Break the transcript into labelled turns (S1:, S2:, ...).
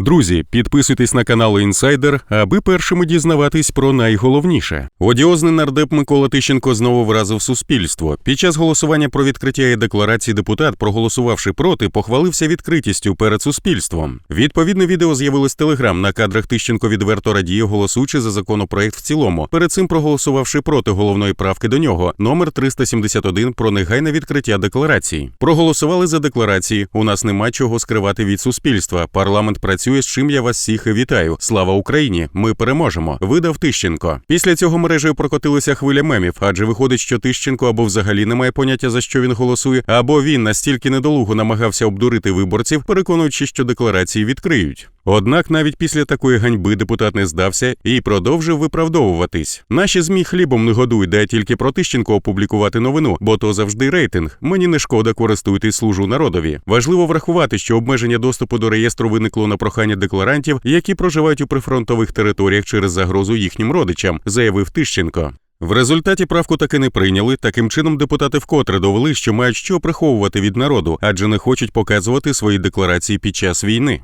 S1: Друзі, підписуйтесь на канал Інсайдер, аби першими дізнаватись про найголовніше. Одіозний нардеп Микола Тищенко знову вразив суспільство. Під час голосування про відкриття і декларації депутат, проголосувавши проти, похвалився відкритістю перед суспільством. Відповідне відео з'явилось телеграм. На кадрах Тищенко відверто радіє, голосуючи за законопроект в цілому. Перед цим проголосувавши проти головної правки до нього, номер 371 про негайне відкриття декларації. Проголосували за декларації. У нас нема чого скривати від суспільства. Парламент працює з чим я вас всіх вітаю. Слава Україні! Ми переможемо. Видав Тищенко. Після цього мережею прокотилася хвиля мемів, адже виходить, що Тищенко або взагалі не має поняття за що він голосує, або він настільки недолуго намагався обдурити виборців, переконуючи, що декларації відкриють. Однак навіть після такої ганьби депутат не здався і продовжив виправдовуватись. Наші змі хлібом не годують, де тільки про Тищенко опублікувати новину, бо то завжди рейтинг. Мені не шкода користуйтесь служу народові. Важливо врахувати, що обмеження доступу до реєстру виникло на прохання декларантів, які проживають у прифронтових територіях через загрозу їхнім родичам, заявив Тищенко. В результаті правку таки не прийняли. Таким чином, депутати вкотре довели, що мають що приховувати від народу, адже не хочуть показувати свої декларації під час війни.